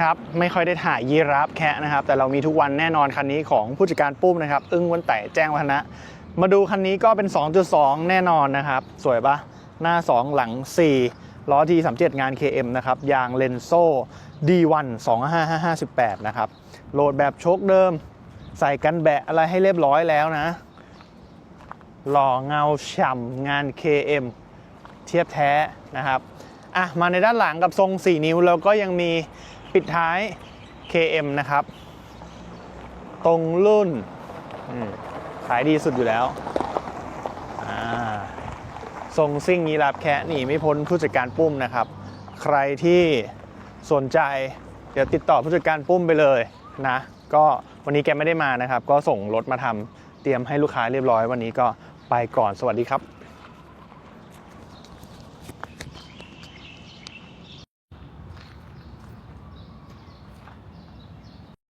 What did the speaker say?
ครับไม่ค่อยได้ถ่ายยีราฟแคะนะครับ แต่เรามีทุกวันแน่นอนคันนี้ของผู้จัดการปุ้มนะครับ อึ้งวันแต่แจ้งวัฒนะ มาดูคันนี้ก็เป็น 2.2 แน่นอนนะครับ สวยปะหน้า 2 หลัง 4 ล้อที37งาน KM นะครับ ยางเลนโซ่ D1 25558 นะครับ โหลดแบบโชคเดิม ใส่กันแบะอะไรให้เรียบร้อยแล้วนะ หล่อเงาฉ่ำงาน KM เทียบแท้นะครับอะมาในด้านหลังกับทรง 4 นิ้วแล้วก็ยังมี ปิดท้าย KM นะครับ ตรงรุ่นขายดีสุดอยู่แล้วอ่าทรงซิ่งยีราฟแคะหนีไม่พ้นผู้จัดการปุ้มนะครับ ใครที่สนใจ เดี๋ยวติดต่อผู้จัดการปุ้มไปเลยนะ ก็วันนี้แกไม่ได้มานะครับ ก็ส่งรถมาทำเตรียมให้ลูกค้าเรียบร้อยวันนี้ก็ไปก่อนสวัสดีครับ